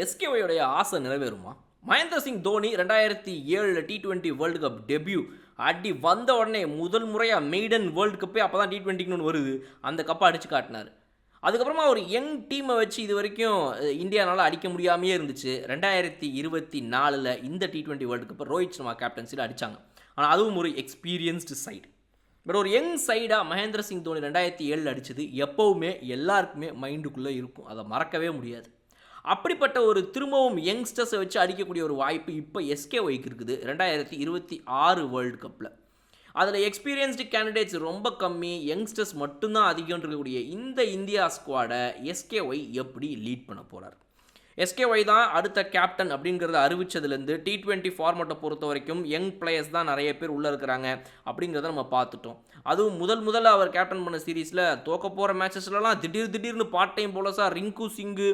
எஸ்கேவையுடைய ஆசை நிறைவேறுமா? மகேந்திர சிங் தோனி ரெண்டாயிரத்தி ஏழில் T twenty world cup debut அடி வந்த உடனே முதல் முறையாக மெய்டன் வேர்ல்டு கப்பே அப்போ தான் டி டுவெண்ட்டிக்கு வருது. அந்த கப்பை அடித்து காட்டினார். அதுக்கப்புறமா ஒரு யங் டீமை வச்சு இது வரைக்கும் இந்தியானால் அடிக்க முடியாமையே இருந்துச்சு. ரெண்டாயிரத்தி இருபத்தி நாலில் இந்த டி டுவெண்ட்டி வேர்ல்டு கப்பை ரோஹித் சர்மா கேப்டன்சியில் அடித்தாங்க ஆனால் அதுவும் ஒரு எக்ஸ்பீரியன்ஸ்டு சைடு பட் ஒரு யங் சைடாக மகேந்திர சிங் தோனி ரெண்டாயிரத்தி ஏழில் அடித்தது எப்போவுமே எல்லாருக்குமே மைண்டுக்குள்ளே இருக்கும். அதை மறக்கவே முடியாது. அப்படிப்பட்ட ஒரு திரும்பவும் யங்ஸ்டர்ஸை வச்சு அடிக்கக்கூடிய ஒரு வாய்ப்பு இப்போ எஸ்கே ஒய்க்கு இருக்குது. ரெண்டாயிரத்தி இருபத்தி ஆறு வேர்ல்டு கப்பில் அதில் எக்ஸ்பீரியன்ஸ்டு கேண்டிடேட்ஸ் ரொம்ப கம்மி யங்ஸ்டர்ஸ் மட்டும்தான் அதிகம் இருக்கக்கூடிய இந்த இந்தியா ஸ்குவாடை எஸ்கே ஒய் எப்படி லீட் பண்ண போகிறார் எஸ்கேஒய் தான் அடுத்த கேப்டன் அப்படிங்கிறத அறிவிச்சதுலேருந்து டி டுவெண்ட்டி ஃபார்மேட்டை பொறுத்த வரைக்கும் யங் பிளேயர்ஸ் தான் நிறைய பேர் உள்ளே இருக்கிறாங்க அப்படிங்கிறத நம்ம பார்த்துட்டோம். அதுவும் முதல் முதல்ல அவர் கேப்டன் பண்ண சீரீஸில் தோக்க போகிற மேட்சஸ்லலாம் திடீர் திடீர்னு பார்ட் டைம் போலஸாக ரிங்கு சிங்கு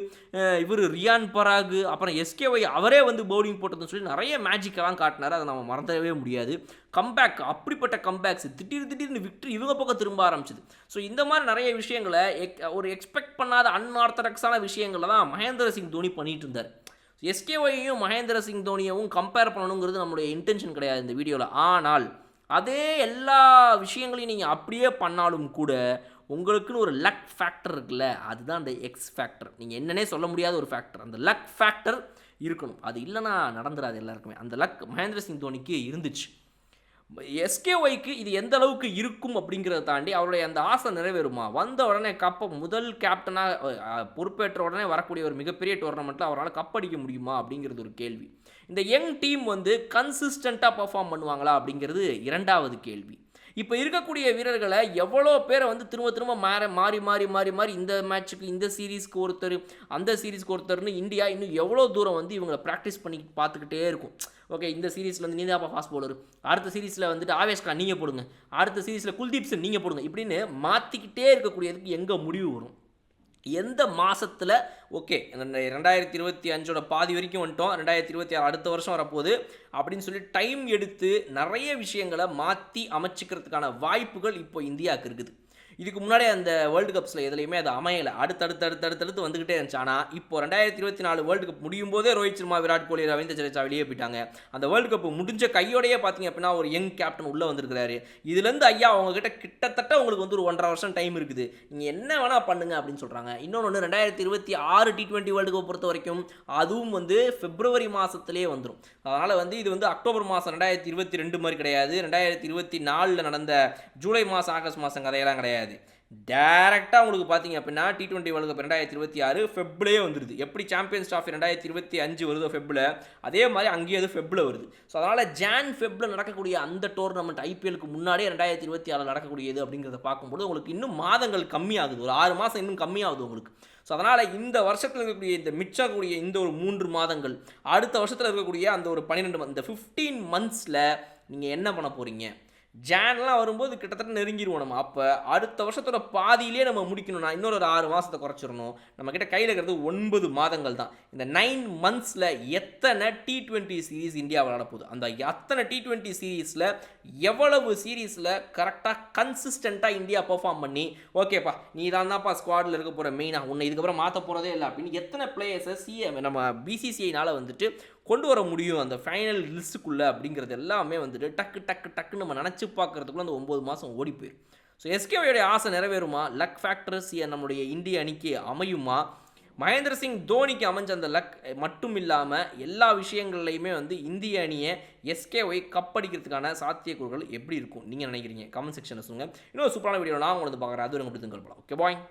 இவர் ரியான் பராகு அப்புறம் எஸ்கேஒய் அவரே வந்து பவுலிங் போட்டதுன்னு சொல்லி நிறைய மேஜிக்கெல்லாம் காட்டினார். அதை நம்ம மறந்தவே முடியாது. கம்பேக் அப்படிப்பட்ட கம்பேக்ஸ் திடீர் திடீர்னு விக்டரி இவங்க பக்கம் திரும்ப ஆரம்பிச்சது. ஸோ இந்த மாதிரி நிறைய விஷயங்களை எக் ஒரு எக்ஸ்பெக்ட் பண்ணாத அன்ஆர்த்தடாக்ஸான விஷயங்களை தான் மகேந்திர சிங் தோனி பண்ணிட்டு இருந்தார். எஸ்கேஒயையும் மகேந்திர சிங் தோனியவும் கம்பேர் பண்ணணுங்கிறது நம்மளுடைய இன்டென்ஷன் கிடையாது இந்த வீடியோவில் ஆனால் அதே எல்லா விஷயங்களையும் நீங்கள் அப்படியே பண்ணாலும் கூட உங்களுக்குன்னு ஒரு லக் ஃபேக்டர் இருக்குல்ல அதுதான் அந்த எக்ஸ் ஃபேக்டர் நீங்கள் என்னன்னே சொல்ல முடியாத ஒரு ஃபேக்டர் அந்த லக் ஃபேக்டர் இருக்கணும். அது இல்லைன்னா நடந்துடாது எல்லாருக்குமே. அந்த லக் மகேந்திர சிங் தோனிக்கு இருந்துச்சு. எஸ்கேஒய்க்கு இது எந்த அளவுக்கு இருக்கும் அப்படிங்கிறத தாண்டி அவருடைய அந்த ஆசை நிறைவேறுமா? வந்த உடனே கப்பை முதல் கேப்டனாக பொறுப்பேற்ற உடனே வரக்கூடிய ஒரு மிகப்பெரிய டோர்னமெண்ட்டில் அவரால் கப் அடிக்க முடியுமா அப்படிங்கிறது ஒரு கேள்வி. இந்த யங் டீம் வந்து கன்சிஸ்டண்ட்டாக பர்ஃபார்ம் பண்ணுவாங்களா அப்படிங்கிறது இரண்டாவது கேள்வி. இப்போ இருக்கக்கூடிய வீரர்களை எவ்வளோ பேரை வந்து திரும்ப திரும்ப மாற மாறி மாறி மாறி மாறி இந்த மேட்ச்சுக்கு இந்த சீரீஸ்க்கு ஒருத்தர் அந்த சீரீஸ்க்கு ஒருத்தர்னு இந்தியா இன்னும் எவ்வளோ தூரம் வந்து இவங்களை ப்ராக்டிஸ் பண்ணி பார்த்துக்கிட்டே இருக்கும். ஓகே இந்த சீரீஸில் வந்து நீதாப்பா ஃபாஸ்ட் bowler. அடுத்த சீரீஸில் வந்துட்டு ஆவேஷ் கான் நீங்கள் போடுங்க. அடுத்த சீரீஸில் குல்தீப் சிங் நீங்கள் போடுங்க. இப்படின்னு மாற்றிக்கிட்டே இருக்கக்கூடியதுக்கு எங்கே முடிவு வரும்? எந்த மாதத்தில் ஓகே ரெண்டாயிரத்தி இருபத்தி அஞ்சோட பாதி வரைக்கும் வந்துட்டோம். ரெண்டாயிரத்தி இருபத்தி ஆறு அடுத்த வருஷம் வரப்போகுது. அப்படின்னு சொல்லி டைம் எடுத்து நிறைய விஷயங்களை மாற்றி அமைச்சிக்கிறதுக்கான வாய்ப்புகள் இப்போ இந்தியாவுக்கு இருக்குது. இதுக்கு முன்னாடி அந்த வேர்ல்டு கப்ஸில் எதுலையுமே அது அமையலை. அடுத்தடுத்து அடுத்தடுத்து வந்துக்கிட்டே இருந்துச்சு. ஆனால் இப்போ ரெண்டாயிரத்தி இருபத்தி நாலு வேர்ல்டு கப் முடியும் போதே ரோஹித் சர்மா விராட் கோலி ரவீந்திர ஜடேஜா வெளியே போயிட்டாங்க. அந்த வேர்ல்டு கப் முடிஞ்ச கையோடையே பார்த்தீங்க அப்படின்னா ஒரு யங் கேப்டன் உள்ளே வந்திருக்கிறாரு. இதுலேருந்து ஐயா அவங்ககிட்ட கிட்டத்தட்ட உங்களுக்கு வந்து ஒரு ஒன்றரை வருஷம் டைம் இருக்குது. நீங்கள் என்ன வேணால் பண்ணுங்க அப்படின்னு சொல்கிறாங்க இன்னொன்று ரெண்டாயிரத்தி இருபத்தி ஆறு டி டுவெண்ட்டி வேர்ல்டு கப் பொறுத்த வரைக்கும் அதுவும் வந்து பிப்ரவரி மாதத்துலேயே வந்துடும் அதனால் வந்து இது வந்து அக்டோபர் மாதம் ரெண்டாயிரத்தி இருபத்தி ரெண்டு மாதிரி கிடையாது. ரெண்டாயிரத்தி இருபத்தி நாலில் நடந்த ஜூலை மாதம் ஆகஸ்ட் மாதம் கதையெல்லாம் கிடையாது. டேரெக்டாக உங்களுக்கு பார்த்தீங்க அப்படின்னா டி டுவெண்ட்டி வேர்ல்டு கப் ரெண்டாயிரத்தி இருபத்தி ஆறு ஃபெப்லேயே வந்துருது. எப்படி சாம்பியன்ஸ் ட்ராஃபி ரெண்டாயிரத்தி இருபத்தி அஞ்சு வருதோ ஃபெப்பில் அதே மாதிரி அங்கேயும் அது ஃபெப்பில் வருது. ஸோ அதனால் ஜான் ஃபெப்பில் நடக்கக்கூடிய அந்த டோர்னமெண்ட் ஐபிஎலுக்கு முன்னாடியே ரெண்டாயிரத்தி இருபத்தி ஆறில் நடக்கக்கூடியது அப்படிங்கிறத பார்க்கும்போது உங்களுக்கு இன்னும் மாதங்கள் கம்மியாகுது. ஒரு ஆறு மாதம் இன்னும் கம்மியாகுது உங்களுக்கு. ஸோ அதனால் இந்த வருஷத்தில் இருக்கக்கூடிய இந்த மிச்சக்கூடிய இந்த ஒரு மூன்று மாதங்கள் அடுத்த வருஷத்தில் இருக்கக்கூடிய அந்த ஒரு பன்னிரெண்டு இந்த ஃபிஃப்டீன் மந்த்ஸில் நீங்கள் என்ன பண்ண போகிறீங்க ஜான்லாம் வரும்போது கிட்டத்தட்ட நெருங்கிடுவோம் நம்ம. அப்போ அடுத்த வருஷத்தோட பாதியிலே நம்ம முடிக்கணும்னா இன்னொரு ஒரு ஆறு மாதத்தை குறைச்சிடணும். நம்மக்கிட்ட கையில் இருக்கிறது ஒன்பது மாதங்கள் தான். இந்த நைன் மந்த்ஸில் எத்தனை டி டுவெண்ட்டி சீரீஸ் இந்தியா விளாட போகுது? அந்த அத்தனை டி ட்வெண்ட்டி சீரீஸில் எவ்வளவு சீரீஸில் கரெக்டாக கன்சிஸ்டண்ட்டாக இந்தியா பெர்ஃபார்ம் பண்ணி ஓகேப்பா நீ தான் தான்ப்பா ஸ்குவாடில் இருக்க போகிற மெயினாக உன்னை இதுக்கப்புறம் மாற்ற போகிறதே இல்லை அப்படின்னு எத்தனை பிளேயர்ஸை சிஎம் நம்ம பிசிசிஐனால் வந்துட்டு கொண்டு வர முடியும் அந்த ஃபைனல் லிஸ்ட்டுக்குள்ளே அப்படிங்கிறது எல்லாமே வந்துட்டு டக்கு டக்கு டக்குன்னு நம்ம நினச்சி பார்க்குறதுக்குள்ள அந்த ஒம்பது மாதம் ஓடி போயிடும் ஸோ எஸ்கேவையுடைய ஆசை நிறைவேறுமா? லக் ஃபேக்டர்ஸ் நம்முடைய இந்திய அணிக்கு அமையுமா? மகேந்திர சிங் தோனிக்கு அமைஞ்ச அந்த லக் மட்டும் இல்லாமல் எல்லா விஷயங்கள்லையுமே வந்து இந்திய அணியை எஸ்கேஒய் கப்படிக்கிறதுக்கான சாத்தியக்கூறுகள் எப்படி இருக்கும்? நீங்கள் நினைக்கிறீங்க? கமெண்ட் செக்ஷனில் சொல்லுங்கள் இன்னொரு சூப்பரான வீடியோ நான் உங்களுக்கு பார்க்குறேன். அது உங்களுக்கு திரும்ப ஓகே பாய்